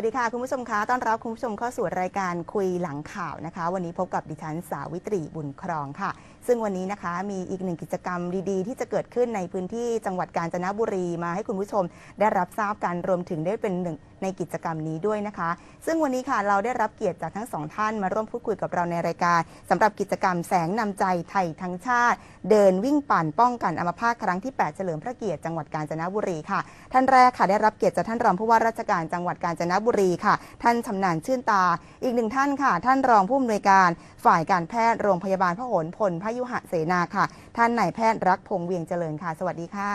สวัสดีค่ะ คุณผู้ชมคะต้อนรับคุณผู้ชมเข้าสู่รายการคุยหลังข่าวนะคะ วันนี้พบกับดิฉันสาวิตรีบุญครองค่ะ ซึ่งวันนี้นะคะมีอีกหนึ่งกิจกรรมดีๆ ที่จะเกิดขึ้นในพื้นที่จังหวัดกาญจนบุรีมาให้คุณผู้ชมได้รับทราบกันรวมถึงได้เป็นหนึ่ง ในกิจกรรมนี้ด้วยนะคะ ซึ่งวันนี้ค่ะเราได้รับเกียรติจากทั้งสองท่านมาร่วมพูดคุยกับเราในรายการสำหรับกิจกรรมแสงนำใจไทยทั้งชาติ เดินวิ่งปั่นป้องกันอัมพาตครั้งที่ 8 เฉลิมพระเกียรติจังหวัดกาญจนบุรีค่ะ ท่านแรกค่ะได้รับเกียรติจากท่านรองผู้ว่าราชการจังหวัดกาญจนบุรีค่ะ ท่านชำนาญชื่นตา อีกหนึ่งท่านค่ะ ท่านรองผู้อำนวยการฝ่ายการแพทย์โรงพยาบาลพหลพลพยุหะเสนาค่ะ ท่านนายแพทย์รักพงเวียงเจริญค่ะ สวัสดีค่ะ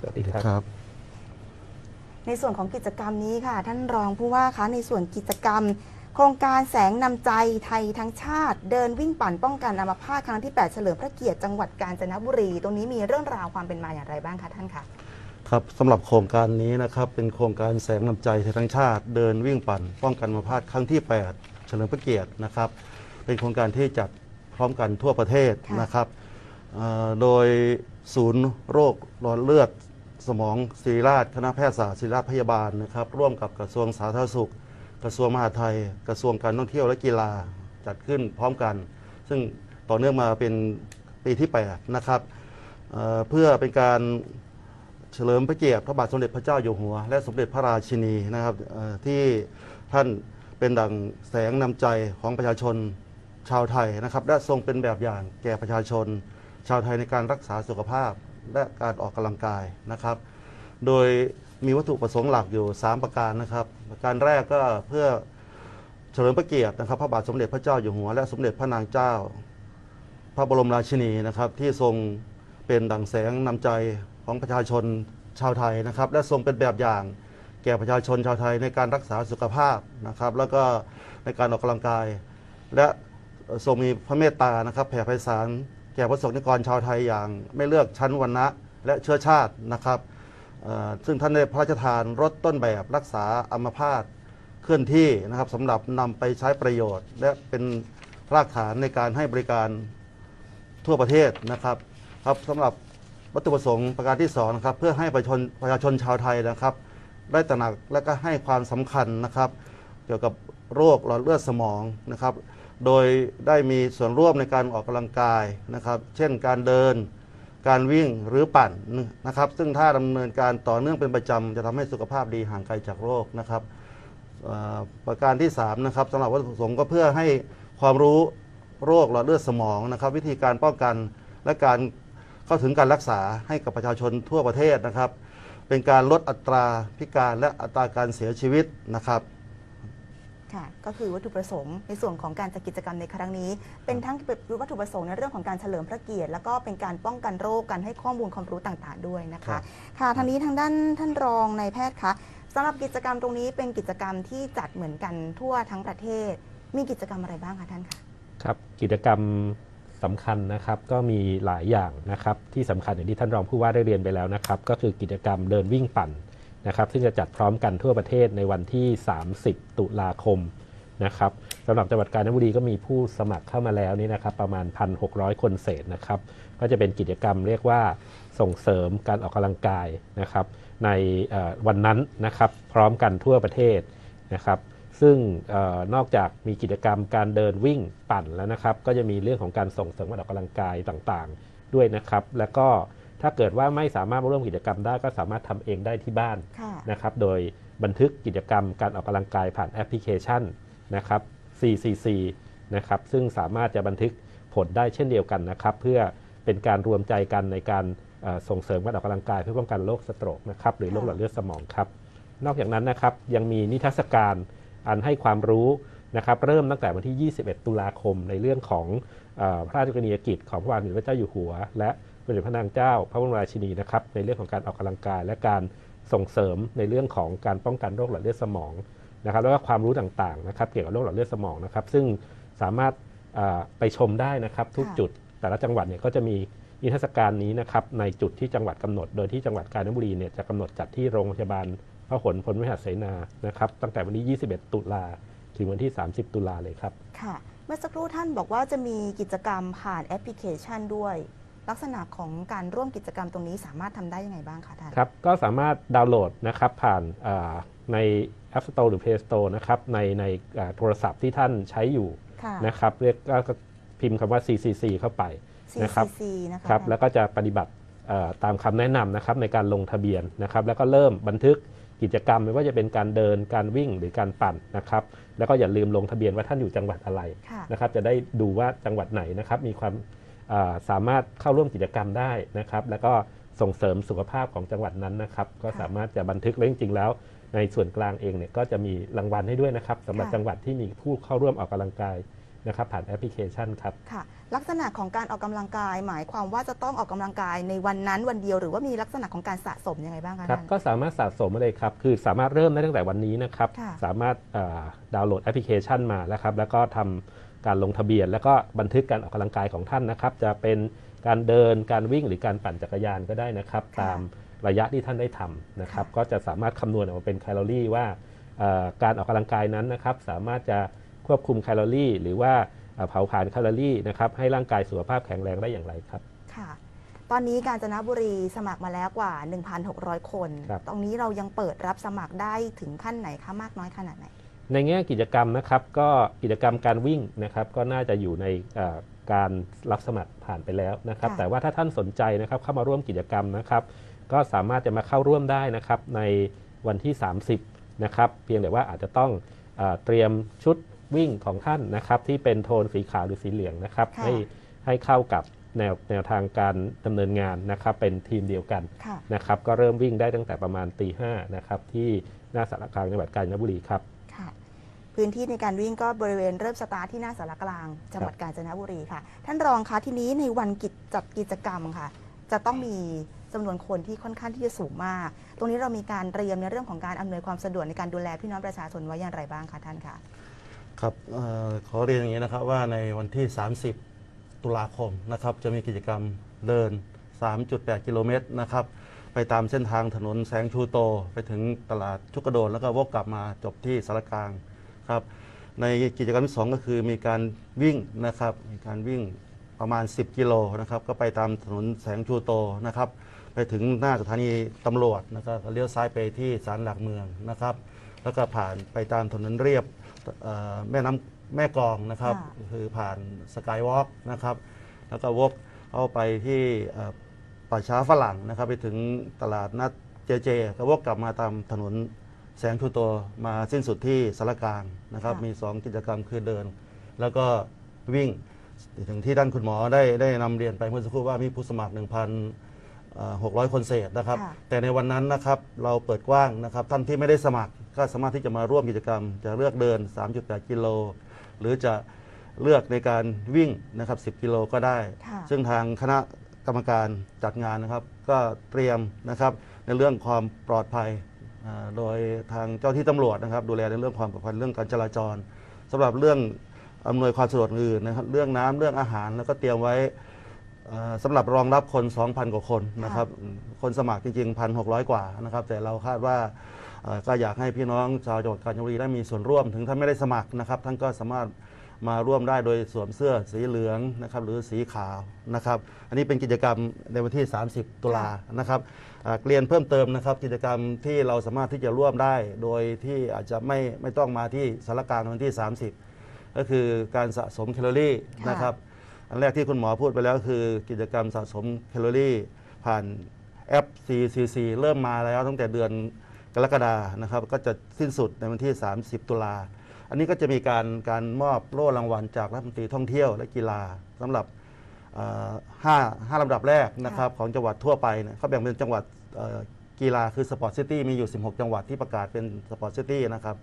สวัสดีครับ ในส่วนของกิจกรรมนี้ค่ะ ท่านรองผู้ว่าคะในส่วนกิจกรรม โครงการแสงนำใจไทยทั้งชาติ เดินวิ่งปั่นป้องกันอัมพาตครั้งที่ 8 เฉลิมพระเกียรติจังหวัดกาญจนบุรี ตรงนี้มีเรื่องราวความเป็นมาอย่างไรบ้างคะท่านคะครับสำหรับโครงการนี้นะครับเป็นโครงการแสงนำใจไทยทั้งชาติ เดินวิ่งปั่น ป้องกันอัมาพาตครั้งที่ 8 เฉลิมพระเกียรตินะครับ เป็นโครงการที่จัดพร้อมกันทั่วประเทศะนะครับโดยศูนย์โรคหลอดเลือด สมองศิริราชคณะแพทยศาสตร์ศิริราชพยาบาลนะครับ ร่วมกับกระทรวงสาธารณสุข กระทรวงมหาดไทย กระทรวงการท่องเที่ยวและกีฬาจัดขึ้นพร้อมกัน ซึ่งต่อเนื่องมาเป็นปีที่8นะครับเเพื่อเป็นการเฉลิมพระเกียรติพระบาทสมเด็จพระเจ้าอยู่หัว และสมเด็จพระราชินีนะครับที่ท่านเป็นดังแสงนำใจของประชาชนชาวไทยนะครับและทรงเป็นแบบอย่างแก่ประชาชน ชาวไทยในการรักษาสุขภาพ และการออกกำลังกายนะครับ โดยมีวัตถุประสงค์หลักอยู่ 3 ประการนะครับ ประการแรกก็เพื่อเฉลิมพระเกียรตินะครับ พระบาทสมเด็จพระเจ้าอยู่หัว และสมเด็จพระนางเจ้า พระบรมราชินีนะครับ ที่ทรงเป็นดั่งแสงนำใจของประชาชนชาวไทยนะครับ และทรงเป็นแบบอย่างแก่ประชาชนชาวไทยในการรักษาสุขภาพนะครับ แล้วก็ในการออกกำลังกาย และทรงมีพระเมตตานะครับ แผ่ไพศาล แก่ประสบนิกรชาวไทยอย่างไม่เลือกชั้นวรรณะและเชื้อชาตินะครับซึ่งท่านได้พระราชทานรถต้นแบบรักษาอัมพาตเคลื่อนที่นะครับสำหรับนำไปใช้ประโยชน์ และเป็นรากฐานในการให้บริการทั่วประเทศนะครับครับสำหรับวัตถุประสงค์ประการที่สอนะครับเพื่อให้ประชาชนประชาชนชาวไทยนะครับ ได้ตระหนักและก็ให้ความสำคัญนะครับ เกี่ยวกับโรคหลอดเลือดสมองนะครับ โดยได้มีส่วนร่วมในการออกกำลังกายนะครับ เช่นการเดิน การวิ่งหรือปั่นนะครับ ซึ่งถ้าดำเนินการต่อเนื่องเป็นประจำจะทำให้สุขภาพดีห่างไกลจากโรคนะครับประการที่3นะครับสำหรับวัตถุประสงค์ก็เพื่อให้ความรู้โรคหลอดเลือดสมองนะครับ วิธีการป้องกันและการเข้าถึงการรักษาให้กับประชาชนทั่วประเทศนะครับ เป็นการลดอัตราพิการและอัตราการเสียชีวิตนะครับ ค่ะก็คือวัตถุประสงค์ในส่วนของการจัดกิจกรรมในครั้งนี้ เป็นทั้งวัตถุประสงค์ในเรื่องของการเฉลิมพระเกียรติ แล้วก็เป็นการป้องกันโรคการให้ข้อมูลความรู้ต่างๆ ด้วยนะครัคะบค่ะทางนี้ทางด้านท่านรองนายแพทย์คะสำหรับกิจกรรมตรงนี้เป็นกิจกรรมที่จัดเหมือนกันทั่วทั้งประเทศ มีกิจกรรมอะไรบ้างคะท่านคะครับกิจกรรมสำคัญนะครับก็มีหลายอย่างนะครับที่สำคัญอย่างที่ท่านรองผู้ว่าได้เรียนไปแล้วนะครับ ก็คือกิจกรรมเดินวิ่งปั่น นะครับซึ่งจะจัดพร้อมกันทั่วประเทศในวันที่ 30 ตุลาคมนะครับสำหรับจังหวัดกาญจนบุรีก็มีผู้สมัครเข้ามาแล้วนี่นะครับประมาณ 1,600 คนเศษนะครับก็จะเป็นกิจกรรมเรียกว่าส่งเสริมการออกกำลังกายนะครับในวันนั้นนะครับพร้อมกันทั่วประเทศนะครับซึ่งออนอกจากมีกิจกรรมการเดินวิ่งปั่นแล้วนะครับ ก็จะมีเรื่องของการส่งเสริมการออกกำลังกายต่างๆ ด้วยนะครับ แล้วก็ ถ้าเกิดว่าไม่สามารถมาร่วมกิจกรรมได้ก็สามารถทำเองได้ที่บ้านค่ะนะครับโดยบันทึกกิจกรรมการออกกำลังกายผ่านแอปพลิเคชันนะครับ CCC นะครับซึ่งสามารถจะบันทึกผลได้เช่นเดียวกันนะครับเพื่อเป็นการรวมใจกันในการเอ่อส่งเสริมการออกกำลังกายเพื่อป้องกันโรคสโตรกนะครับหรือโรคหลอดเลือดสมองครับ นอกจากนั้นนะครับยังมีนิทรรศการอันให้ความรู้นะครับเริ่มตั้งแต่วันที่ 21 ตุลาคมในเรื่องของเออพระราชกรณียกิจของพระบาทสมเด็จพระเจ้าอยู่หัว และ สมเด็จพระนางเจ้า พระบรมราชินีนะครับในเรื่องของการออกกำลังกาย และการส่งเสริมในเรื่องของการป้องกันโรคหลอดเลือดสมองนะครับแล้วก็ความรู้ต่างๆนะครับเกี่ยวกับโรคหลอดเลือดสมองนะครับ ซึ่งสามารถไปชมได้นะครับ ทุกจุดแต่ละจังหวัดเนี่ยก็จะมีนิทรรศการนี้นะครับในจุดที่จังหวัดกำหนด โดยที่จังหวัดกาญจนบุรีเนี่ยจะกำหนดจัดที่โรงพยาบาลพระหลพลวิหารเสนานะครับ ตั้งแต่วันที่ 21 ตุลาถึงวันที่ 30 ตุลาเลยครับ ค่ะ เมื่อสักครู่ท่านบอกว่าจะมีกิจกรรมผ่านแอปพลิเคชันด้วย ลักษณะของการร่วมกิจกรรมตรงนี้สามารถทำได้ยังไงบ้างคะท่าน ครับ ก็สามารถดาวน์โหลดนะครับผ่านอ่าใน App Store หรือ Play Store นะครับในในอ่าโทรศัพท์ที่ท่านใช้อยู่ค่ะนะครับเรียกก็พิมพ์คำว่า CCC เข้าไปนะครับ CCC นะคะครับแล้วก็จะปฏิบัติเอ่อตามคำแนะนำนะครับในการลงทะเบียนนะครับแล้วก็เริ่มบันทึกกิจกรรมไม่ว่าจะเป็นการเดินการวิ่งหรือการปั่นนะครับแล้วก็อย่าลืมลงทะเบียนว่าท่านอยู่จังหวัดอะไรค่ะนะครับจะได้ดูว่าจังหวัดไหนนะครับมีความอ่า สามารถเข้าร่วมกิจกรรมได้นะครับ แล้วก็ส่งเสริมสุขภาพของจังหวัดนั้นนะครับ ก็ค่ะสามารถจะบันทึกแล้วจริงๆแล้ว ในส่วนกลางเองเนี่ยก็จะมีรางวัลให้ด้วยนะครับสำหรับค่ะจังหวัดที่มีผู้เข้าร่วมออกกำลังกายนะครับผ่านแอปพลิเคชันครับค่ะลักษณะของการออกกำลังกาย หมายความว่าจะต้องออกกำลังกายในวันนั้นวันเดียว หรือว่ามีลักษณะของการสะสมยังไงบ้างคะครับท่านก็สามารถสะสมมาเลยครับคือสามารถเริ่มได้ตั้งแต่วันนี้นะครับค่ะสามารถเอ่อดาวน์โหลดแอปพลิเคชันมาแล้วครับแล้วก็ทำ การลงทะเบียน แล้วก็บันทึกการออกกำลังกายของท่านนะครับ จะเป็นการเดินการวิ่งหรือการปั่นจักรยานก็ได้นะครับค่ะตามระยะที่ท่านได้ทำนะครับค่ะก็จะสามารถคำนวณออกมาเป็นแคลอรี่ว่าเอ่อการออกกำลังกายนั้นนะครับ สามารถจะควบคุมแคลอรี่ หรือว่าเอ่อเผาผลาญแคลอรี่นะครับให้ร่างกายสุขภาพแข็งแรงได้อย่างไรครับค่ะตอนนี้กาญจนบุรีสมัครมาแล้วกว่า 1,600 คนครับตรงนี้เรายังเปิดรับสมัครได้ถึงขั้นไหนคะมากน้อยขนาดไหน ในแง่กิจกรรมนะครับก็กิจกรรมการวิ่งนะครับก็น่าจะอยู่ในเอ่อการรับสมัครผ่านไปแล้วนะครับค่ะแต่ว่าถ้าท่านสนใจนะครับเข้ามาร่วมกิจกรรมนะครับ ก็สามารถจะมาเข้าร่วมได้นะครับในวันที่ 30นะครับเพียงแต่ว่าอาจจะต้องเออเตรียมชุดวิ่งของท่านนะครับ ที่เป็นโทนสีขาวหรือสีเหลืองนะครับค่ะให้ให้เข้ากับแนวแนวทางการดำเนินงานนะครับเป็นทีมเดียวกันค่ะนะครับ ก็เริ่มวิ่งได้ตั้งแต่ประมาณตีห้านะครับที่หน้าสารกลางจังหวัดกาญจนบุรีครับค่ะ พื้นที่ในการวิ่งก็บริเวณเริ่มสตาร์ทที่หน้าสารกลาง จังหวัดกาญจนบุรีค่ะ ท่านรองคะทีนี้ในวันกิจจัดกิจกรรมค่ะ จะต้องมีจำนวนคนที่ค่อนข้างที่จะสูงมาก ตรงนี้เรามีการเตรียมในเรื่องของการอำนวยความสะดวกในการดูแลพี่น้องประชาชนไว้อย่างไรบ้างคะท่านคะครับเอ่อขอเรียนอย่างนี้นะครับว่าในวันที่ 30 ตุลาคมนะครับจะมีกิจกรรมเดิน 3.8 กิโลเมตรนะครับไปตามเส้นทางถนนแสงชูโต ไปถึงตลาดชุกกระโดนแล้วก็วกกลับมาจบที่สารกลาง ครับในกิจกรรมที่สองก็คือมีการวิ่งนะครับมีการวิ่งประมาณ 10 กิโลนะครับก็ไปตามถนนแสงชูโตนะครับไปถึงหน้าสถานีตำรวจนะครับก็เลี้ยวซ้ายไปที่ศาลหลักเมืองนะครับแล้วก็ผ่านไปตามถนนเรียบเอ่อแม่น้ำแม่กลองนะครับค่ะคือผ่านสกายวอล์กนะครับแล้วก็วกเข้าไปที่เอ่อป่าช้าฝรั่งนะครับไปถึงตลาดนัดเจเจก็วกกลับมาตามถนน แสงชูโตมาสิ้นสุดที่สารกลางนะครับ มี 2 กิจกรรมคือเดิน แล้วก็วิ่งถึงที่ด้านคุณหมอได้ได้นำเรียนไปเมื่อสักครู่ว่ามีผู้สมัคร1,000 600 คนเศษนะครับค่ะแต่ในวันนั้นนะครับเราเปิดกว้างนะครับ ท่านที่ไม่ได้สมัครก็สามารถที่จะมาร่วมกิจกรรม จะเลือกเดิน 3.8 กิโล หรือจะเลือกในการวิ่งนะครับ 10 กิโลก็ได้ค่ะซึ่งทางคณะกรรมการจัดงานนะครับ ก็เตรียมนะครับในเรื่องความปลอดภัยอ่า โดยทางเจ้าที่ตำรวจนะครับดูแลในเรื่องความปลอดภัยเรื่องการจราจรสำหรับเรื่องอำนวยความสะดวกอื่นนะครับเรื่องน้ำเรื่องอาหารแล้วก็เตรียมไว้เอ่อสำหรับรองรับคน 2,000 กว่าคนนะครับคนสมัครจริงๆ 1,600 กว่านะครับแต่เราคาดว่าเอ่อก็อยากให้พี่น้องชาวจังหวัดกาญจนบุรีได้มีส่วนร่วมถึงท่านไม่ได้สมัครนะครับท่านก็สามารถ มาร่วมได้โดยสวมเสื้อสีเหลืองนะครับหรือสีขาวนะครับ อันนี้เป็นกิจกรรมในวันที่ 30 ตุลานะครับเรียนเพิ่มเติมนะครับ กิจกรรมที่เราสามารถที่จะร่วมได้ โดยที่อาจจะไม่ไม่ต้องมาที่สารกลางในวันที่ 30 ก็คือการสะสมแคลอรี่นะครับอันแรกที่คุณหมอพูดไปแล้วคือกิจกรรมสะสมแคลอรี่ ผ่านแอป CCC เริ่มมาแล้วตั้งแต่เดือนกรกฎานะครับก็จะสิ้นสุดในวันที่ 30 ตุลา อันนี้ก็จะมีการการมอบโล่รางวัลจากรัฐมนตรีท่องเที่ยวและกีฬาสำหรับเอ่อห้าห้าลำดับแรกนะครับของจังหวัดทั่วไปเนี่ยเขาแบ่งเป็นจังหวัดเอ่อกีฬาคือสปอร์ตซิตี้มีอยู่ 16 จังหวัดที่ประกาศเป็นสปอร์ตซิตี้นะครับ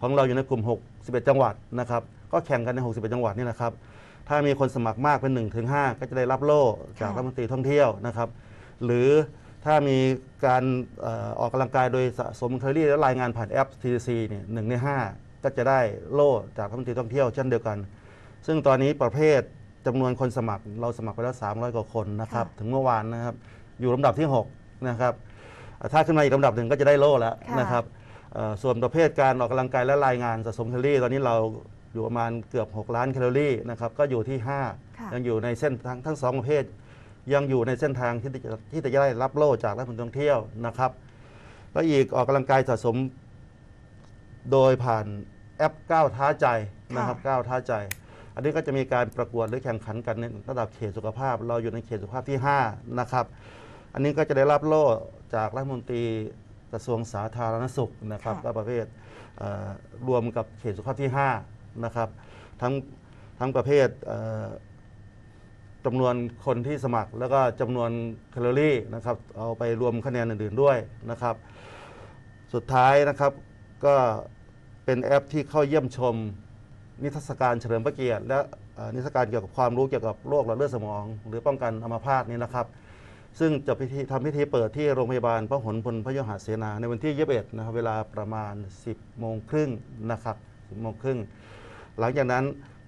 ของเราอยู่ในกลุ่ม61จังหวัดนะครับก็แข่งกันใน 61 จังหวัดนี่นะครับถ้ามีคนสมัครมากเป็น1ถึง5ก็จะได้รับโล่จากค่ะรัฐมนตรีท่องเที่ยวนะครับหรือถ้ามีการเอ่อออกกำลังกายโดยสะสมแคลอรี่และรายงานผ่านแอป TCC เนี่ยหนึ่งใน5 ก็จะได้โล่จากรัฐมนตรีท่องเที่ยวเช่นเดียวกัน ซึ่งตอนนี้ประเภทจำนวนคนสมัครเราสมัครไปแล้ว 300 กว่าคนนะครับค่ะถึงเมื่อวานนะครับ อยู่ลำดับที่ 6 นะครับเอ่อถ้าขึ้นมาอีกลำดับหนึ่งก็จะได้โล่แล้วค่ะนะครับเอ่อส่วนประเภทการออกกำลังกายและรายงานสะสมแคลอรี่ ตอนนี้เราอยู่ประมาณเกือบ 6 ล้านแคลอรี่นะครับก็อยู่ที่ค่ะ5ยังอยู่ในเส้นทางทั้งสองประเภท ยังอยู่ในเส้นทางที่จะที่จะได้รับโล่จากรัฐมนตรีท่องเที่ยวนะครับ แล้วอีกออกกำลังกายสะสมโดยผ่าน แอปก้าวท้าใจนะครับค่ะก้าวท้าใจ อันนี้ก็จะมีการประกวดหรือแข่งขันกันในระดับเขตสุขภาพ เราอยู่ในเขตสุขภาพที่ 5 นะครับ อันนี้ก็จะได้รับโล่จากรัฐมนตรีกระทรวงสาธารณสุขนะครับค่ะก็ประเภทเอ่อรวมกับเขตสุขภาพที่ 5 นะครับ ทั้งทั้งประเภทเอ่อจำนวนคนที่สมัครแล้วก็จำนวนแคลอรี่นะครับเอาไปรวมคะแนนอื่นๆด้วยนะครับ สุดท้ายนะครับก็ เป็นแอปที่เข้าเยี่ยมชม นิทรรศการเฉลิมพระเกียรติและเอ่อนิทรรศการเกี่ยวกับความรู้เกี่ยวกับโรคหลอดเลือดสมอง หรือป้องกันอัมพาตนี้นะครับ ซึ่งจะพิธีทำพิธีเปิดที่โรงพยาบาลพระหลพลพยุหเสนา ในวันที่ 21นะครับเวลาประมาณ 10โมงครึ่งนะครับ10โมงครึ่งหลังจากนั้น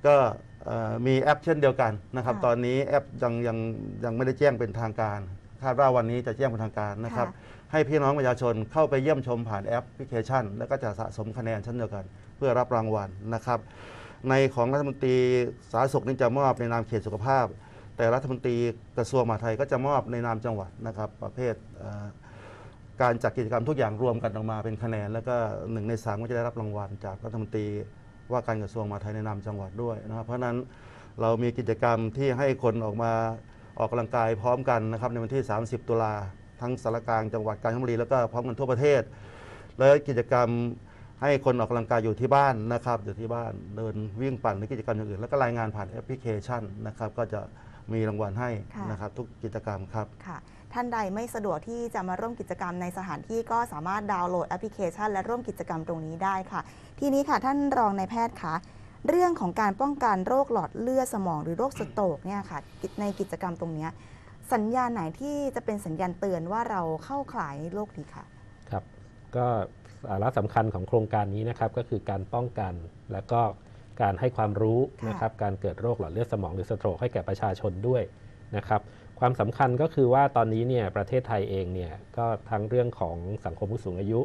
ก็เอ่อมีแอปเช่นเดียวกันนะครับค่ะตอนนี้แอปยังยังยังไม่ได้แจ้งเป็นทางการ คาดว่าวันนี้จะแจ้งเป็นทางการนะครับ ให้พี่น้องประชาชนเข้าไปเยี่ยมชมผ่านแอปพลิเคชัน แล้วก็จะสะสมคะแนนเช่นเดียวกัน เพื่อรับรางวัลนะครับ ในของรัฐมนตรีสาธารณสุขนี่จะมอบในนามเขตสุขภาพ แต่รัฐมนตรีกระทรวงมหาดไทยก็จะมอบในนามจังหวัดนะครับ ประเภทการจัดกิจกรรมทุกอย่างรวมกันออกมาเป็นคะแนน แล้วก็หนึ่งในสามก็จะได้รับรางวัล จากรัฐมนตรีว่าการกระทรวงมหาดไทยในนามจังหวัดด้วยนะครับเพราะนั้นเรามีกิจกรรมที่ให้คนออกมาออกกำลังกายพร้อมกันนะครับในวันที่ 30 ตุลา ทั้งสารกลางจังหวัดกาญจนบุรีแล้วก็พร้อมกันทั่วประเทศ และกิจกรรมให้คนออกกำลังกายอยู่ที่บ้านนะครับอยู่ที่บ้านเดินวิ่งปั่นหรือกิจกรรมอย่างอื่น แล้วก็รายงานผ่านแอปพลิเคชันนะครับก็จะมีรางวัลให้ค่ะ นะครับทุกกิจกรรมครับ ค่ะ ท่านใดไม่สะดวกที่จะมาร่วมกิจกรรมในสถานที่ก็สามารถดาวน์โหลดแอปพลิเคชัน และร่วมกิจกรรมตรงนี้ได้ค่ะ ทีนี้ค่ะท่านรองนายแพทย์คะเรื่องของการป้องกันโรคหลอดเลือดสมองหรือโรคสโตรกเนี่ยค่ะกิจในกิจกรรมตรงเนี้ย สัญญาณไหนที่จะเป็นสัญญาณเตือนว่าเราเข้าข่ายโรคนี้ค่ะ ครับ ก็สาระสำคัญของโครงการนี้นะครับก็คือการป้องกันและก็การให้ความรู้ค่ะนะครับการเกิดโรคหลอดเลือดสมองหรือสโตรกให้แก่ประชาชนด้วยนะครับความสำคัญก็คือว่าตอนนี้เนี่ยประเทศไทยเองเนี่ยก็ทั้งเรื่องของสังคมผู้สูงอายุ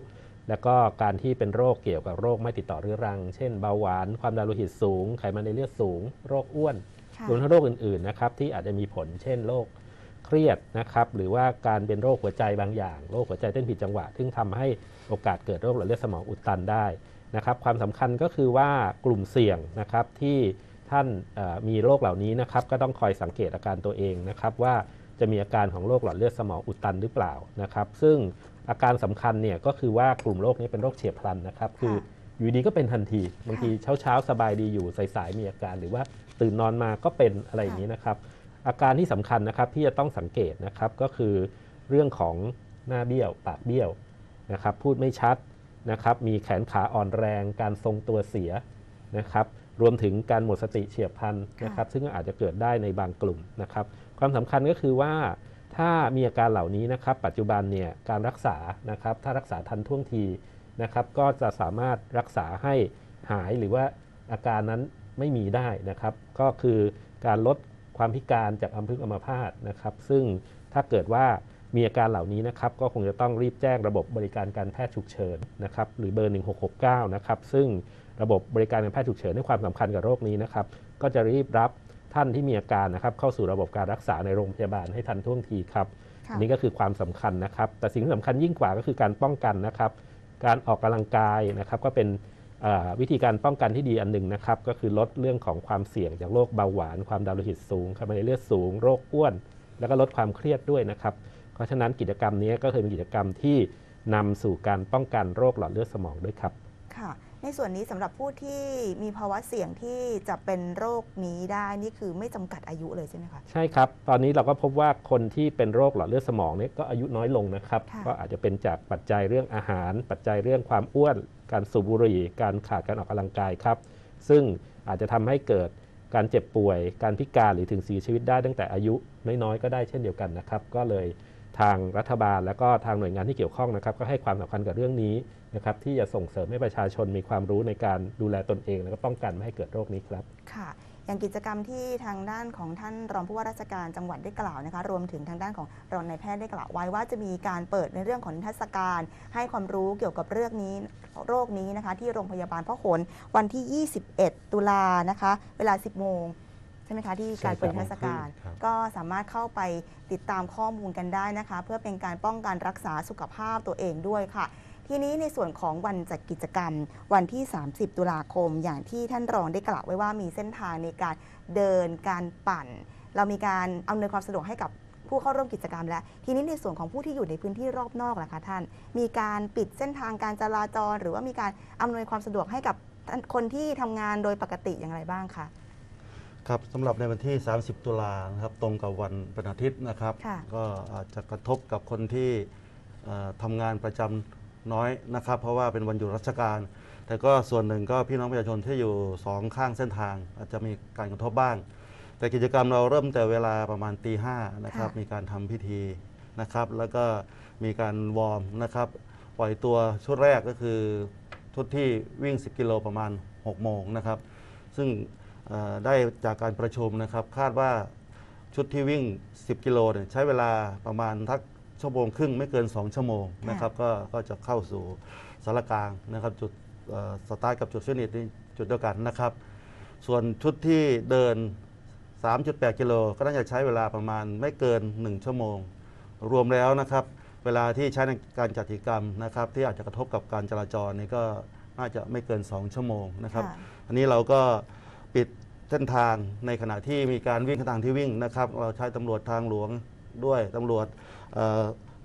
และก็การที่เป็นโรคเกี่ยวกับโรคไม่ติดต่อเรื้อรัง เช่นเบาหวาน ความดันโลหิตสูง ไขมันในเลือดสูง โรคอ้วนค่ะรวมทั้งโรคอื่นๆนะครับที่อาจจะมีผลเช่นโรค เครียดนะครับหรือว่าการเป็นโรคหัวใจบางอย่าง โรคหัวใจเต้นผิดจังหวะ ซึ่งทำให้โอกาสเกิดโรคหลอดเลือดสมองอุดตันได้นะครับความสำคัญก็คือว่ากลุ่มเสี่ยงนะครับที่ท่านมีโรคเหล่านี้นะครับก็ต้องคอยสังเกตอาการตัวเองนะครับว่าจะมีอาการของโรคหลอดเลือดสมองอุดตันหรือเปล่านะครับ ซึ่งอาการสำคัญเนี่ยก็คือว่ากลุ่มโรคนี้เป็นโรคเฉียบพลันนะครับคืออยู่ดีก็เป็นทันทีบางทีเช้าเช้าสบายดีอยู่สายๆมีอาการ หรือว่าตื่นนอนมาก็เป็นอะไรอย่างนี้นะครับ อาการที่สำคัญนะครับที่จะต้องสังเกตนะครับก็คือเรื่องของหน้าเบี้ยว ปากเบี้ยวนะครับพูดไม่ชัดนะครับมีแขนขาอ่อนแรง การทรงตัวเสียนะครับรวมถึงการหมดสติเฉียบพลันนะครับซึ่งอาจจะเกิดได้ในบางกลุ่มนะครับความสำคัญก็คือว่าถ้ามีอาการเหล่านี้นะครับ ปัจจุบันเนี่ยการรักษานะครับถ้ารักษาทันท่วงทีนะครับก็จะสามารถรักษาให้หายหรือว่าอาการนั้นไม่มีได้นะครับ ก็คือการลด ความพิการจากอัมพฤกษ์อัมพาตนะครับ ซึ่งถ้าเกิดว่ามีอาการเหล่านี้นะครับก็คงจะต้องรีบแจ้งระบบบริการการแพทย์ฉุกเฉินนะครับหรือเบอร์ 1669 นะครับซึ่งระบบบริการการแพทย์ฉุกเฉินให้ความสำคัญกับโรคนี้นะครับก็จะรีบรับท่านที่มีอาการนะครับเข้าสู่ระบบการรักษาในโรงพยาบาลให้ทันท่วงทีครับค่ะอันนี้ก็คือความสำคัญนะครับ แต่สิ่งที่สำคัญยิ่งกว่าก็คือการป้องกันนะครับ การออกกำลังกายนะครับก็เป็นเอ่อ วิธีการป้องกันที่ดีอันหนึ่งนะครับ ก็คือลดเรื่องของความเสี่ยงจากโรคเบาหวาน ความดันโลหิตสูงไขมันในเลือดสูง โรคอ้วน แล้วก็ลดความเครียดด้วยนะครับ เพราะฉะนั้นกิจกรรมนี้ก็เคยเป็นกิจกรรมที่นำสู่การป้องกันโรคหลอดเลือดสมองด้วยครับ ค่ะ ในส่วนนี้สำหรับผู้ที่มีภาวะเสี่ยงที่จะเป็นโรคนี้ได้นี่คือไม่จำกัดอายุเลยใช่ไหมคะใช่ครับ ตอนนี้เราก็พบว่าคนที่เป็นโรคหลอดเลือดสมองเนี่ยก็อายุน้อยลงนะครับค่ะก็อาจจะเป็นจากปัจจัยเรื่องอาหาร ปัจจัยเรื่องความอ้วน การสูบบุหรี่ การขาดการออกกำลังกายครับ ซึ่งอาจจะทำให้เกิดการเจ็บป่วย การพิการหรือถึงเสียชีวิตได้ตั้งแต่อายุน้อยๆก็ได้เช่นเดียวกันนะครับ ก็เลยทางรัฐบาลและก็ทางหน่วยงานที่เกี่ยวข้องนะครับ ก็ให้ความสำคัญกับเรื่องนี้นะครับ ที่จะส่งเสริมให้ประชาชนมีความรู้ในการดูแลตนเอง แล้วก็ป้องกันไม่ให้เกิดโรคนี้ครับ ค่ะ อย่างกิจกรรมที่ทางด้านของท่านรองผู้ว่าราชการจังหวัดได้กล่าวนะคะรวมถึงทางด้านของรองนายแพทย์ได้กล่าวไว้ว่าจะมีการเปิดในเรื่องของนิทรรศการ ให้ความรู้เกี่ยวกับเรื่องนี้โรคนี้นะคะ ที่โรงพยาบาลพหลวันที่ 21 ตุลานะคะ เวลา 10 โมงใช่ไหมคะที่การเปิดนิทรรศการครับก็สามารถเข้าไปติดตามข้อมูลกันได้นะคะ เพื่อเป็นการป้องกันรักษาสุขภาพตัวเองด้วยค่ะ ทีนี้ในส่วนของวันจัดกิจกรรม วันที่ 30 ตุลาคม อย่างที่ท่านรองได้กล่าวไว้ว่ามีเส้นทางในการเดินการปั่น เรามีการอำนวยความสะดวกให้กับผู้เข้าร่วมกิจกรรมแล้ว ทีนี้ในส่วนของผู้ที่อยู่ในพื้นที่รอบนอกล่ะคะท่าน มีการปิดเส้นทางการจราจร หรือว่ามีการอำนวยความสะดวกให้กับท่านคนที่ทำงานโดยปกติอย่างไรบ้างคะ ครับสำหรับในวันที่ 30 ตุลานะครับตรงกับวันเป็นอาทิตย์นะครับ ค่ะ ก็อาจจะกระทบกับคนที่เอ่อทำงานประจำ น้อยนะครับ เพราะว่าเป็นวันหยุดราชการ แต่ก็ส่วนหนึ่งก็พี่น้องประชาชนที่อยู่สองข้างเส้นทาง อาจจะมีการกระทบบ้าง แต่กิจกรรมเราเริ่มแต่เวลาประมาณตีห้านะครับ มีการทำพิธีนะครับ แล้วก็มีการวอร์มนะครับ ปล่อยตัวชุดแรกก็คือชุดที่วิ่ง 10 กิโลประมาณ 6 โมงนะครับ ซึ่งได้จากการประชุมนะครับ คาดว่าชุดที่วิ่ง 10 กิโลเนี่ยใช้เวลาประมาณทัก ชั่วโมงครึ่งไม่เกิน 2 ชั่วโมงนะครับก็ก็จะเข้าสู่สารกลางนะครับจุดเอ่อสตาร์ทกับจุดฟินิชนี่จุดเดียวกันนะครับ ส่วนชุดที่เดิน 3.8 กิโลก็น่าจะใช้เวลาประมาณไม่เกิน 1 ชั่วโมง รวมแล้วนะครับ เวลาที่ใช้ในการจัดกิจกรรมนะครับ ที่อาจจะกระทบกับการจราจรนี่ก็น่าจะไม่เกิน 2 ชั่วโมงนะครับค่ะอันนี้เราก็ปิดเส้นทางในขณะที่มีการวิ่งเส้นทางที่วิ่งนะครับ เราใช้ตำรวจทางหลวง ด้วยตำรวจ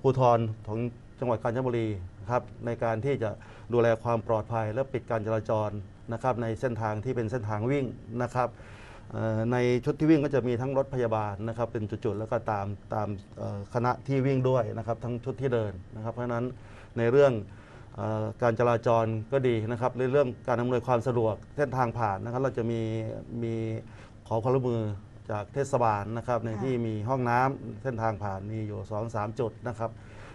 ภูธรของจังหวัดกาญจนบุรีครับในการที่จะดูแลความปลอดภัยและปิดการจราจรนะครับในเส้นทางที่เป็นเส้นทางวิ่งนะครับในชุดที่วิ่งก็จะมีทั้งรถพยาบาลนะครับเป็นจุดๆแล้วก็ตามตามคณะที่วิ่งด้วยนะครับทั้งชุดที่เดินนะครับ เพราะฉะนั้นในเรื่องอการจราจรก็ดีนะครับในเรื่องการอำนวยความสะดวกเส้นทางผ่านนะครับเราจะมีมีขอความร่วมมือ จากเทศบาลนะครับในค่ะที่มีห้องน้ำเส้นทางผ่านมีอยู่2อสามจุดนะครับ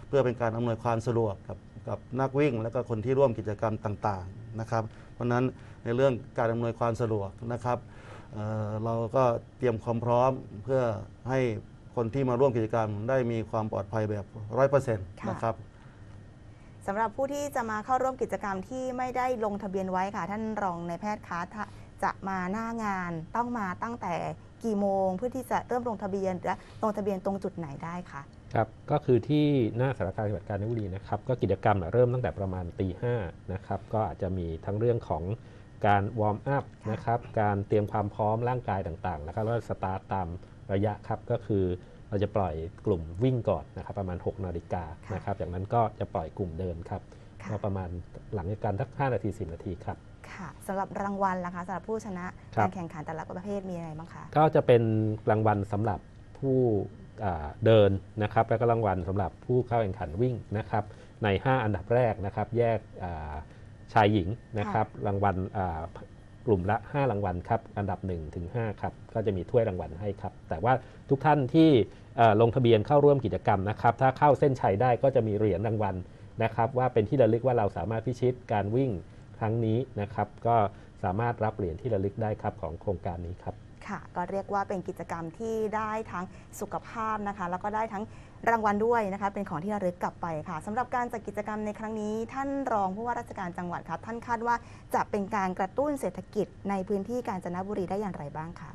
เพื่อเป็นการอำนวยความสะดวกกับกับนักวิ่ง และก็คนที่ร่วมกิจกรรมต่างๆนะครับ เพราะฉะนั้นในเรื่องการอำนวยความสะดวกนะครับเอ่อเราก็เตรียมความพร้อมเพื่อให้คนที่มาร่วมกิจกรรมได้มีความปลอดภัยแบบร้อยเปอร์เซ็นต์ค่ะนะครับสำหรับผู้ที่จะมาเข้าร่วมกิจกรรมที่ไม่ได้ลงทะเบียนไว้ค่ะ ท่านรองในายแพทย์คะถ้า จะมาหน้างานต้องมาตั้งแต่กี่โมง เพื่อที่จะเริ่มลงทะเบียนและลงทะเบียนตรงจุดไหนได้คะครับก็คือที่หน้าสารการจังหวัดกาญจนบุรีนะครับก็กิจกรรมน่ะเริ่มตั้งแต่ประมาณตีห้านะครับก็อาจจะมีทั้งเรื่องของการวอร์มอัพนะครับการเตรียมความพร้อมร่างกายต่างๆนะครับแล้วก็สตาร์ตตามระยะครับก็คือเราจะปล่อยกลุ่มวิ่งก่อนนะครับประมาณ 6นาฬิกานะครับจากนั้นก็จะปล่อยกลุ่มเดินครับก็ประมาณหลังจากการทัก5นาที10นาทีครับ ค่ะสำหรับรางวัลล่ะคะสำหรับผู้ชนะครับ การแข่งขันแต่ละประเภทมีอะไรบ้างคะ ก็จะเป็นรางวัลสำหรับผู้อ่าเดินนะครับ แล้วก็รางวัลสำหรับผู้เข้าแข่งขันวิ่งนะครับ ใน 5 อันดับแรกนะครับ แยกอ่าชายหญิงนะครับ รางวัลอ่ากลุ่มละ 5 รางวัลครับ อันดับ1ถึง5ครับ ก็จะมีถ้วยรางวัลให้ครับ แต่ว่าทุกท่านที่เอ่อลงทะเบียนเข้าร่วมกิจกรรมนะครับ ถ้าเข้าเส้นชัยได้ก็จะมีเหรียญรางวัลนะครับ ว่าเป็นที่ระลึกว่าเราสามารถพิชิตการวิ่ง ครั้งนี้นะครับ ก็สามารถรับเหรียญที่ระลึกได้ครับของโครงการนี้ครับค่ะก็เรียกว่าเป็นกิจกรรมที่ได้ทั้งสุขภาพนะคะ แล้วก็ได้ทั้งรางวัลด้วยนะคะ เป็นของที่ระลึกกลับไปค่ะสำหรับการจัดกิจกรรมในครั้งนี้ ท่านรองผู้ว่าราชการจังหวัดครับท่านคาดว่าจะเป็นการกระตุ้นเศรษฐกิจในพื้นที่กาญจนบุรีได้อย่างไรบ้างคะ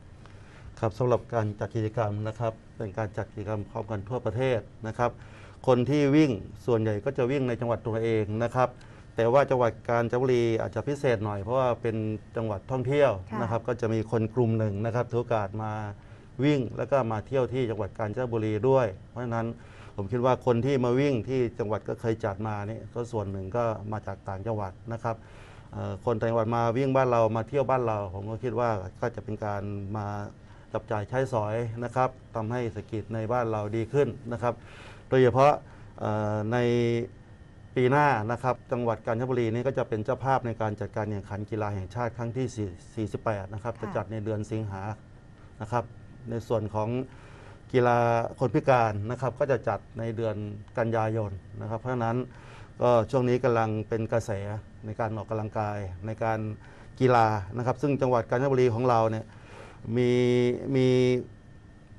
ครับสำหรับการจัดกิจกรรมนะครับ เป็นการจัดกิจกรรมพร้อมกันทั่วประเทศนะครับ คนที่วิ่งส่วนใหญ่ก็จะวิ่งในจังหวัดตัวเองนะครับ แต่ว่าจังหวัดกาญจนบุรีอาจจะพิเศษหน่อยเพราะว่าเป็นจังหวัดท่องเที่ยวค่ะ นะครับ ก็จะมีคนกลุ่มหนึ่งนะครับถือโอกาสมาวิ่งแล้วก็มาเที่ยวที่จังหวัดกาญจนบุรีด้วย เพราะฉะนั้นผมคิดว่าคนที่มาวิ่งที่จังหวัดก็เคยจัดมานี่ก็ส่วนหนึ่งก็มาจากต่างจังหวัดนะครับเอ่อคนต่างจังหวัดมาวิ่งบ้านเรามาเที่ยวบ้านเรา ผมก็คิดว่าก็จะเป็นการมาจับจ่ายใช้สอยนะครับทำให้เศรษฐกิจในบ้านเราดีขึ้นนะครับ โดยเฉพาะเอ่อใน ปีหน้านะครับจังหวัดกาญจนบุรีนี่ก็จะเป็นเจ้าภาพในการจัดการแข่งขันกีฬาแห่งชาติครั้งที่ 48 นะครับค่ะจะจัดในเดือนสิงหานะครับ ในส่วนของกีฬาคนพิการนะครับ ก็จะจัดในเดือนกันยายนนะครับ เพราะฉะนั้นก็ช่วงนี้กำลังเป็นกระแสในการออกกำลังกายในการกีฬานะครับ ซึ่งจังหวัดกาญจนบุรีของเราเนี่ยมีมี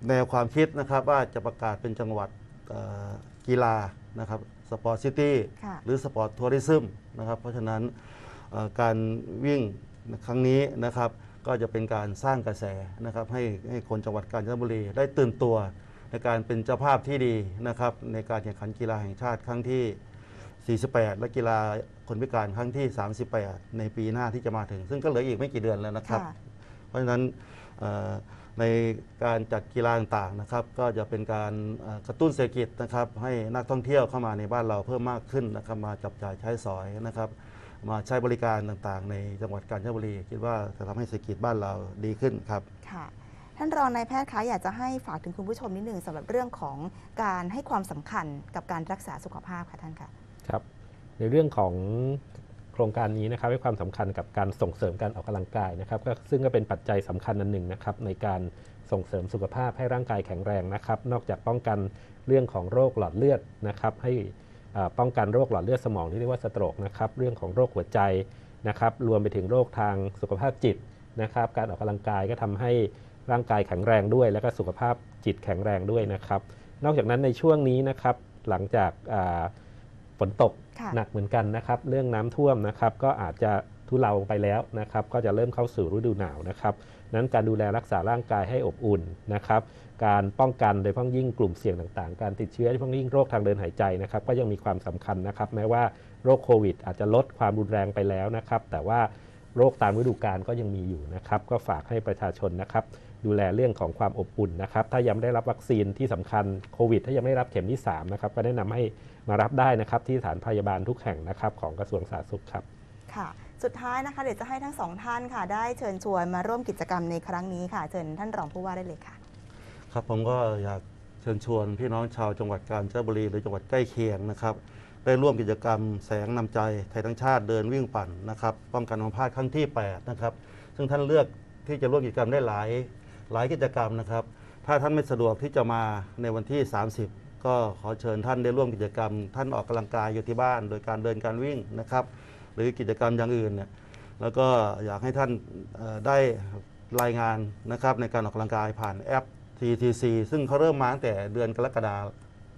แนวความคิดนะครับว่าจะประกาศเป็นจังหวัดเอ่อกีฬานะครับ สปอร์ตซิตี้ค่ะหรือสปอร์ตทัวริซึมนะครับเพราะฉะนั้นเอ่อการวิ่งครั้งนี้นะครับก็จะเป็นการสร้างกระแสนะครับให้ให้คนจังหวัดกาญจนบุรีได้ตื่นตัวในการเป็นเจ้าภาพที่ดีนะครับในการแข่งขันกีฬาแห่งชาติครั้งที่ 48 และกีฬาคนพิการครั้งที่ 38 ในปีหน้าที่จะมาถึง ซึ่งก็เหลืออีกไม่กี่เดือนแล้วนะครับ ค่ะ เพราะฉะนั้นเอ่อ ในการจัดกีฬาต่างๆนะครับ ก็จะเป็นการเอ่อกระตุ้นเศรษฐกิจนะครับ ให้นักท่องเที่ยวเข้ามาในบ้านเราเพิ่มมากขึ้นนะครับมาจับจ่ายใช้สอยนะครับ มาใช้บริการต่างๆ ในจังหวัดกาญจนบุรีคิดว่าจะทำให้เศรษฐกิจบ้านเราดีขึ้นครับค่ะท่านรองนายแพทย์คะอยากจะให้ฝากถึงคุณผู้ชมนิดนึงสำหรับเรื่องของการให้ความสำคัญกับการรักษาสุขภาพค่ะท่านค่ะครับ ในเรื่องของ โครงการนี้นะครับให้ความสำคัญกับการส่งเสริมการออกกำลังกายนะครับก็ซึ่งก็เป็นปัจจัยสำคัญอันหนึ่งนะครับในการส่งเสริมสุขภาพให้ร่างกายแข็งแรงนะครับ นอกจากป้องกันเรื่องของโรคหลอดเลือดนะครับ ให้อ่าป้องกันโรคหลอดเลือดสมองที่เรียกว่าสโตรกนะครับ เรื่องของโรคหัวใจนะครับ รวมไปถึงโรคทางสุขภาพจิตนะครับ การออกกำลังกายก็ทำให้ร่างกายแข็งแรงด้วย แล้วก็สุขภาพจิตแข็งแรงด้วยนะครับ นอกจากนั้นในช่วงนี้นะครับหลังจากา ฝนตกค่ะหนักเหมือนกันนะครับ เรื่องน้ำท่วมนะครับ ก็อาจจะทุเลาไปแล้วนะครับ ก็จะเริ่มเข้าสู่ฤดูหนาวนะครับ นั้นการดูแลรักษาร่างกายให้อบอุ่นนะครับ การป้องกันโดยเฉพาะยิ่งกลุ่มเสี่ยงต่างๆ การติดเชื้อโดยเฉพาะยิ่งโรคทางเดินหายใจนะครับ ก็ยังมีความสำคัญนะครับ แม้ว่าโรคโควิด อาจจะลดความรุนแรงไปแล้วนะครับ แต่ว่าโรคตามฤดูกาลก็ยังมีอยู่นะครับ ก็ฝากให้ประชาชนนะครับ ดูแลเรื่องของความอบอุ่นนะครับ ถ้ายังไม่ได้รับวัคซีนที่สำคัญโควิด ถ้ายังไม่ได้รับเข็มที่สามนะครับก็แนะนำให้มารับได้นะครับที่สถานพยาบาลทุกแห่งนะครับของกระทรวงสาธารณสุขครับค่ะ สุดท้ายนะคะเดี๋ยวจะให้ทั้งสองท่านค่ะ ได้เชิญชวนมาร่วมกิจกรรมในครั้งนี้ค่ะ เชิญท่านรองผู้ว่าได้เลยค่ะ ครับผมก็อยากเชิญชวนพี่น้องชาวจังหวัดกาญจนบุรีหรือจังหวัดใกล้เคียงนะครับได้ร่วมกิจกรรมแสงนำใจไทยทั้งชาติเดินวิ่งปั่นนะครับป้องกันอัมพาตครั้งที่8นะครับซึ่งท่านเลือกที่จะร่วมกิจกรรมได้หลาย หลายกิจกรรมนะครับ ถ้าท่านไม่สะดวกที่จะมาในวันที่ 30 ก็ขอเชิญท่านได้ร่วมกิจกรรม ท่านออกกำลังกายอยู่ที่บ้าน โดยการเดินการวิ่งนะครับ หรือกิจกรรมอย่างอื่นเนี่ยแล้วก็อยากให้ท่านได้รายงานนะครับในการออกกำลังกายผ่านแอป TTC ซึ่งเขาเริ่มมาตั้งแต่เดือนกรกฎา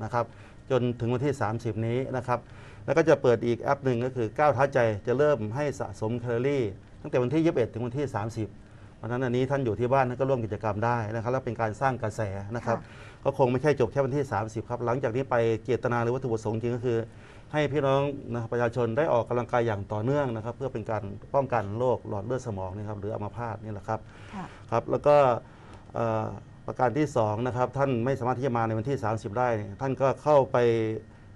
นะครับจนถึงวันที่ 30 นี้นะครับ แล้วก็จะเปิดอีกแอปหนึ่งก็คือก้าวท้าใจจะเริ่มให้สะสมแคลอรี่ ตั้งแต่วันที่ 21 ถึงวันที่ 30 วันนั้นอันนี้ท่านอยู่ที่บ้านท่านก็ร่วมกิจกรรมได้นะครับแล้วเป็นการสร้างกระแสนะครับก็คงไม่ใช่จบแค่วันที่ 30 ครับ หลังจากนี้ไปเจตนาหรือวัตถุประสงค์จริงก็คือ ให้พี่น้องนะครับประชาชนได้ออกกำลังกายอย่างต่อเนื่องนะครับ เพื่อเป็นการป้องกันโรคหลอดเลือดสมองนะครับหรืออัมพาตนี่แหละครับค่ะครับ แล้วก็เอ่อประการที่2นะครับท่านไม่สามารถที่จะมาในวันที่ 30 ได้เนี่ยท่านก็เข้าไป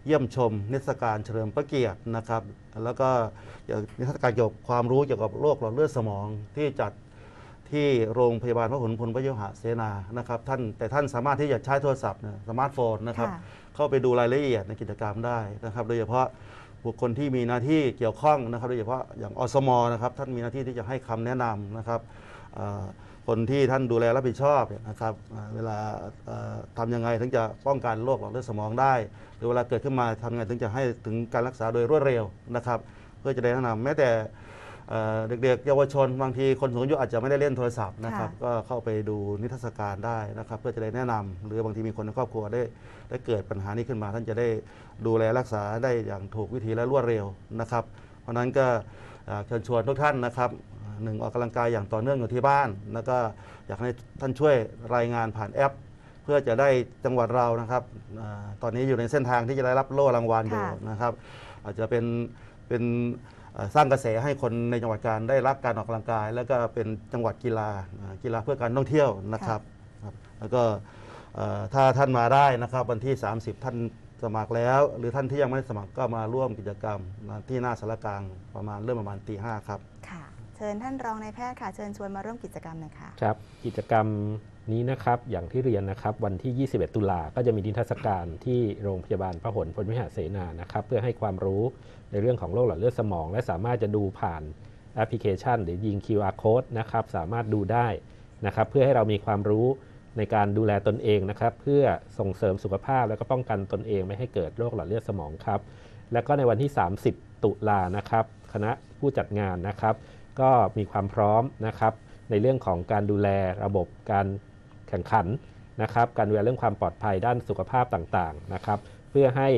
เยี่ยมชมนิทรรศการเฉลิมพระเกียรตินะครับ แล้วก็นิทรรศการเกี่ยวกับความรู้เกี่ยวกับโรคหลอดเลือดสมองที่จัด ที่โรงพยาบาลพระหลพลพระยุหเสนานะครับท่านแต่ท่านสามารถที่จะใช้โทรศัพท์เนี่ยสมาร์ทโฟนนะครับค่ะ เข้าไปดูรายละเอียดในกิจกรรมได้นะครับ โดยเฉพาะบุคคลที่มีหน้าที่เกี่ยวข้องนะครับ โดยเฉพาะอย่างอสมนะครับท่านมีหน้าที่ที่จะให้คำแนะนำนะครับเอ่อคนที่ท่านดูแลรับผิดชอบเนี่ยนะครับเอ่อเวลาเอ่อทำยังไงถึงจะป้องกันโรคหลอดเลือดสมองได้ หรือเวลาเกิดขึ้นมาทำยังไงถึงจะให้ถึงการรักษาโดยรวดเร็วนะครับ เพื่อจะได้แนะนำแม้แต่ เอ่อเด็กๆ เยาวชนบางทีคนสูงอายุอาจจะไม่ได้เล่นโทรศัพท์นะครับค่ะ ก็เข้าไปดูนิทรรศการได้นะครับ เพื่อจะได้แนะนำหรือบางทีมีคนในครอบครัวได้ได้เกิดปัญหานี้ขึ้นมา ท่านจะได้ดูแลรักษาได้อย่างถูกวิธีและรวดเร็วนะครับ เพราะฉะนั้นก็อยากเชิญชวนทุกท่านนะครับหนึ่งออกกำลังกายอย่างต่อเนื่องอยู่ที่บ้าน แล้วก็อยากให้ท่านช่วยรายงานผ่านแอป เพื่อจะได้จังหวัดเรานะครับอาตอนนี้อยู่ในเส้นทางที่จะได้รับโล่รางวัลอยู่ค่ะ นะครับ อาจจะเป็นเป็นเอ่อ สร้างกระแสให้คนในจังหวัดการได้รักการออกกำลังกาย แล้วก็เป็นจังหวัดกีฬากีฬาเพื่อการท่องเที่ยวนะครับครับแล้วก็ถ้าท่านมาได้นะครับวันที่ 30 ท่านสมัครแล้ว หรือท่านที่ยังไม่ได้สมัครก็มาร่วมกิจกรรมที่หน้าสารกลางประมาณเริ่มประมาณตีห้าครับค่ะ ชิญท่านรองนายแพทย์ค่ะ เชิญชวนมาร่วมกิจกรรมหน่อยค่ะ ครับ กิจกรรมนี้นะครับ อย่างที่เรียนนะครับ วันที่ 21 ตุลาก็จะมีนิทรรศการที่โรงพยาบาลพหลพลวิหารเสนานะครับ เพื่อให้ความรู้ในเรื่องของโรคหลอดเลือดสมอง และสามารถจะดูผ่านแอปพลิเคชัน หรือยิง QR code นะครับ สามารถดูได้นะครับ เพื่อให้เรามีความรู้ในการดูแลตนเองนะครับ เพื่อส่งเสริมสุขภาพและก็ป้องกันตนเอง ไม่ให้เกิดโรคหลอดเลือดสมองครับ แล้วก็ในวันที่ 30 ตุลานะครับ คณะผู้จัดงานนะครับ ก็มีความพร้อมนะครับในเรื่องของการดูแลระบบการแข่งขันนะครับการดูแลเรื่องความปลอดภัยด้านสุขภาพต่างๆนะครับเพื่อให้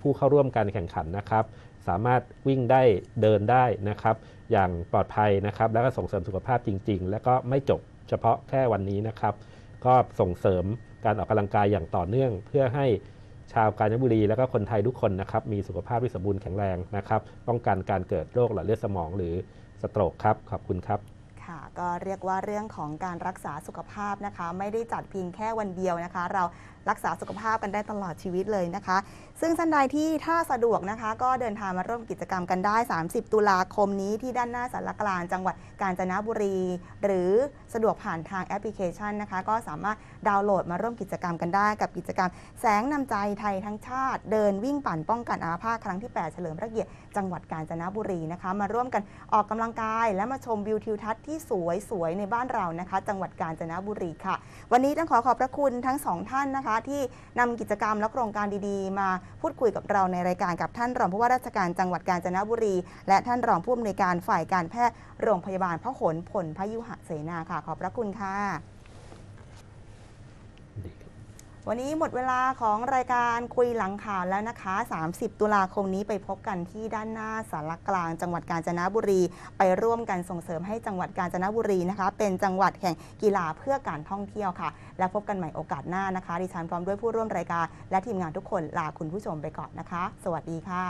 ผู้เข้าร่วมการแข่งขันนะครับ สามารถวิ่งได้เดินได้นะครับ อย่างปลอดภัยนะครับ แล้วก็ส่งเสริมสุขภาพจริง ๆ แล้วก็ไม่จบเฉพาะแค่วันนี้นะครับ ก็ส่งเสริมการออกกำลังกายอย่างต่อเนื่อง เพื่อให้ชาวกาญจนบุรี แล้วก็คนไทยทุกคนนะครับมีสุขภาพที่สมบูรณ์แข็งแรงนะครับ ป้องกันการเกิดโรคหลอดเลือดสมอง หรือ สโตรกครับ ขอบคุณครับค่ะก็เรียกว่าเรื่องของการรักษาสุขภาพนะคะ ไม่ได้จัดเพียงแค่วันเดียวนะคะ เรารักษาสุขภาพกันได้ตลอดชีวิตเลยนะคะ ซึ่งท่านใดที่ถ้าสะดวกนะคะ ก็เดินทางมาร่วมกิจกรรมกันได้ 30 ตุลาคมนี้ที่ด้านหน้าสารกลางจังหวัดกาญจนบุรี หรือสะดวกผ่านทางแอปพลิเคชันนะคะ ก็สามารถดาวน์โหลดมาร่วมกิจกรรมกันได้ กับกิจกรรม แสงนำใจไทยทั้งชาติ เดินวิ่งปั่นป้องกันอาพาครั้งที่ 8 เฉลิมพระเกียรติจังหวัดกาญจนบุรีนะคะ มาร่วมกันออกกำลังกาย และมาชมวิวทิวทัศน์ที่สวยสวยๆในบ้านเรานะคะ จังหวัดกาญจนบุรีค่ะ วันนี้ต้องขอขอบพระคุณทั้งสองท่านนะคะที่นำกิจกรรมและโครงการดีๆ มาพูดคุยกับเราในรายการกับท่านรองผู้ว่าราชการจังหวัดกาญจนบุรี และท่านรองผู้อำนวยการฝ่ายการแพทย์โรงพยาบาลพหลผลพยุหเสนาค่ะ ขอบพระคุณค่ะ วันนี้หมดเวลาของรายการคุยหลังข่าวแล้วนะคะ 30 ตุลาคมนี้ไปพบกันที่ด้านหน้าสารกลาง จังหวัดกาญจนบุรี ไปร่วมกันส่งเสริมให้จังหวัดกาญจนบุรีนะคะ เป็นจังหวัดแห่งกีฬาเพื่อการท่องเที่ยวค่ะ และพบกันใหม่โอกาสหน้านะคะ ดิฉันพร้อมด้วยผู้ร่วมรายการ และทีมงานทุกคนลาคุณผู้ชมไปก่อนนะคะ สวัสดีค่ะ